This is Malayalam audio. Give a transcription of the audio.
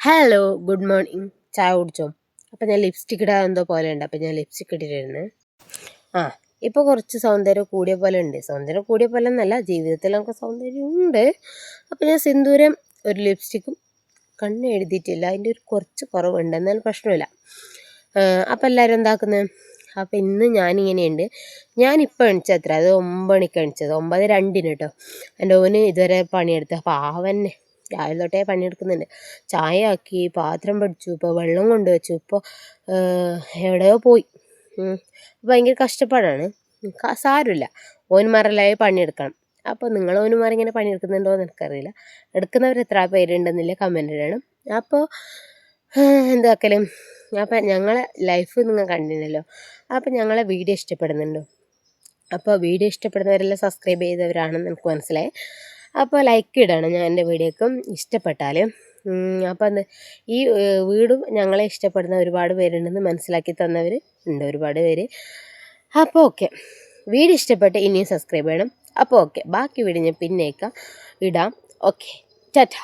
ഹലോ ഗുഡ് മോർണിംഗ് ചായ കുടിച്ചോ? അപ്പം ഞാൻ ലിപ്സ്റ്റിക് ഇടാൻ എന്തോ പോലെ ഉണ്ട്. അപ്പം ഞാൻ ലിപ്സ്റ്റിക് ഇട്ടിരുന്നു ആ ഇപ്പോൾ കുറച്ച് സൗന്ദര്യം കൂടിയ പോലെ ഉണ്ട്. സൗന്ദര്യം കൂടിയ പോലെ എന്നല്ല ജീവിതത്തിൽ നമുക്ക് സൗന്ദര്യം ഉണ്ട്. അപ്പം ഞാൻ സിന്ദൂരം ഒരു ലിപ്സ്റ്റിക്കും കണ്ണ് എഴുതിയിട്ടില്ല. അതിന്റെ ഒരു കുറച്ച് കുറവുണ്ട്. എന്നാലും പ്രശ്നമില്ല. അപ്പം എല്ലാവരും എന്താക്കുന്നത് അപ്പം ഇന്ന് ഞാനിങ്ങനെയുണ്ട്. ഞാനിപ്പോൾ എണിച്ച എത്ര? അത് ഒമ്പത് മണിക്ക് എണിച്ചത്. ഒമ്പത് രണ്ടിന് കേട്ടോ. എന്റെ ഓന് ഇതുവരെ പണിയെടുത്ത് അപ്പോൾ ആവന്നെ. രാവിലെ തൊട്ടേ പണിയെടുക്കുന്നുണ്ട്. ചായ ആക്കി പാത്രം പഠിച്ചു ഇപ്പോൾ വെള്ളം കൊണ്ട് വെച്ചു ഇപ്പോൾ എവിടെയോ പോയി. ഭയങ്കര കഷ്ടപ്പാടാണ്. സാരമില്ല. ഓന്മാരെല്ലാം പണിയെടുക്കണം. അപ്പോൾ നിങ്ങൾ ഓന്മാർ ഇങ്ങനെ പണിയെടുക്കുന്നുണ്ടോ എന്ന് എനിക്കറിയില്ല. എടുക്കുന്നവർ എത്ര പേരുണ്ടെന്നില്ല കമന്റ് ഇടണം. അപ്പോൾ എന്താക്കലും. അപ്പം ഞങ്ങളെ ലൈഫ് നിങ്ങൾ കണ്ടിരുന്നല്ലോ. അപ്പം ഞങ്ങളെ വീഡിയോ ഇഷ്ടപ്പെടുന്നുണ്ടോ? അപ്പോൾ വീഡിയോ ഇഷ്ടപ്പെടുന്നവരെല്ലാം സബ്സ്ക്രൈബ് ചെയ്തവരാണെന്ന് എനിക്ക് മനസ്സിലായി. അപ്പോൾ ലൈക്ക് ഇടണം ഞാൻ എന്റെ വീഡിയോക്കും ഇഷ്ടപ്പെട്ടാൽ അപ്പം ഈ വീടും ഞങ്ങളെ ഇഷ്ടപ്പെടുന്ന ഒരുപാട് പേരുണ്ടെന്ന് മനസ്സിലാക്കി തന്നവർ ഉണ്ട് ഒരുപാട് പേര്. അപ്പോൾ ഓക്കെ വീട് ഇഷ്ടപ്പെട്ട് ഇനിയും സബ്സ്ക്രൈബ് ചെയ്യണം. അപ്പോൾ ഓക്കെ ബാക്കി വീട് ഞാൻ പിന്നേക്കാം ഇടാം. ഓക്കെ ടാറ്റ